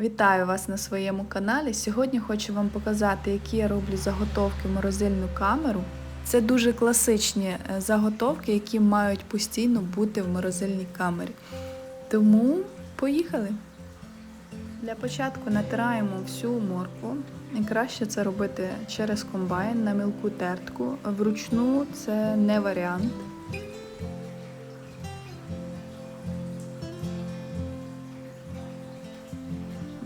Вітаю вас на своєму каналі. Сьогодні хочу вам показати, які я роблю заготовки в морозильну камеру. Це дуже класичні е, заготовки, які мають постійно бути в морозильній камері. Тому поїхали! Для початку натираємо всю моркву. І краще це робити через комбайн на мілку тертку. Вручну це не варіант.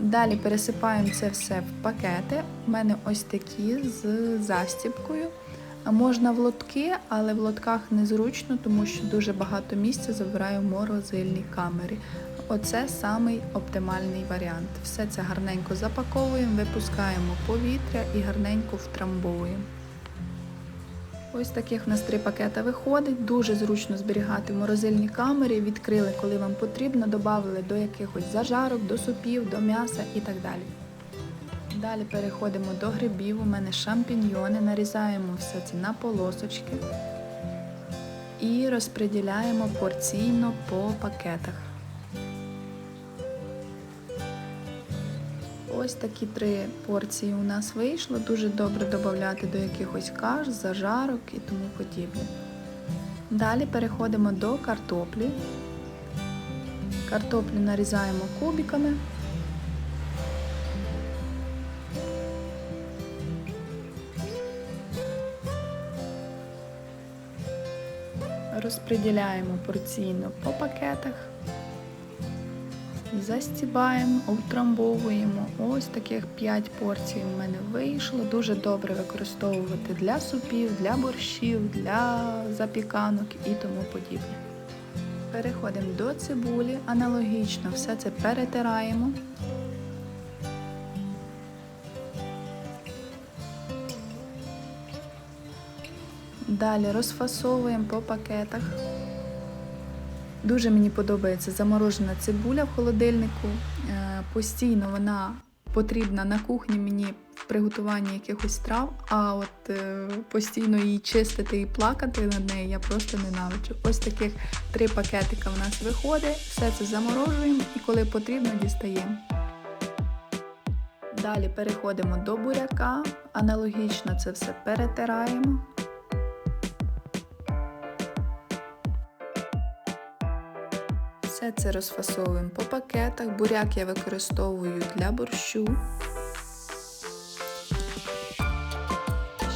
Далі пересипаємо це все в пакети. У мене ось такі з застіпкою. Можна в лотки, але в лотках незручно, тому що дуже багато місця забираю в морозильній камері. Оце самий оптимальний варіант. Все це гарненько запаковуємо, випускаємо повітря і гарненько втрамбовуємо. Ось таких в нас три пакета виходить. Дуже зручно зберігати в морозильній камері. Відкрили, коли вам потрібно, додали до якихось зажарок, до супів, до м'яса і так далі. Далі переходимо до грибів. У мене шампіньйони, нарізаємо все це на полосочки і розподіляємо порційно по пакетах. Ось такі три порції у нас вийшло. Дуже добре додати до якихось каш, зажарок і тому подібне. Далі переходимо до картоплі. Картоплю нарізаємо кубиками. Розподіляємо порційно по пакетах. Застібаємо, утрамбовуємо. Ось таких 5 порцій у мене вийшло. Дуже добре використовувати для супів, для борщів, для запіканок і тому подібне. Переходимо до цибулі, аналогічно все це перетираємо. Далі розфасовуємо по пакетах. Дуже мені подобається заморожена цибуля в холодильнику. Е, постійно вона потрібна на кухні мені в приготуванні якихось трав, а от е, постійно її чистити і плакати над нею я просто ненавиджу. Ось таких три пакетика в нас виходить, все це заморожуємо і коли потрібно, дістаємо. Далі переходимо до буряка, аналогічно це все перетираємо. Все це розфасовуємо по пакетах. Буряк я використовую для борщу.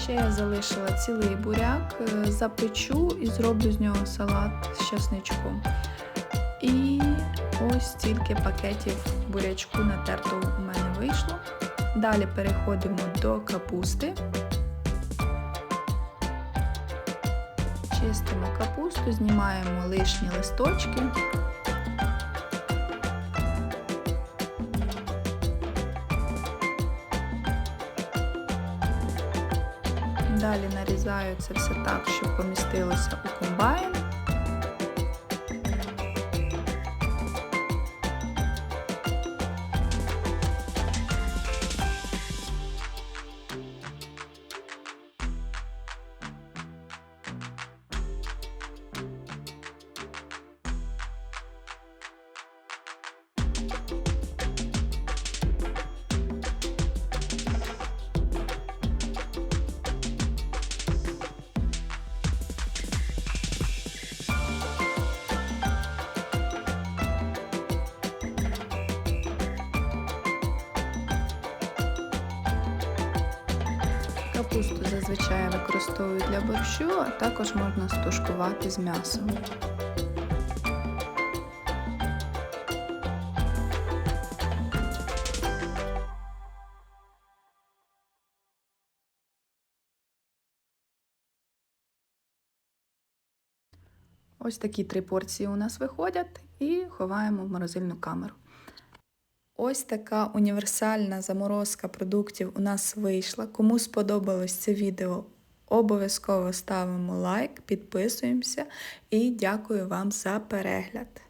Ще я залишила цілий буряк, е, запечу і зроблю з нього салат з часничком. І ось стільки пакетів бурячку натертого у мене вийшло. Далі переходимо до капусти. Чистимо капусту, знімаємо лишні листочки. Далі нарізаю це все так, щоб помістилося у комбайн. Капусту зазвичай використовую для борщу, а також можна стушкувати з м'ясом. Ось такі три порції у нас виходять і ховаємо в морозильну камеру. Ось така універсальна заморозка продуктів у нас вийшла. Кому сподобалось це відео, обов'язково ставимо лайк, підписуємося і дякую вам за перегляд.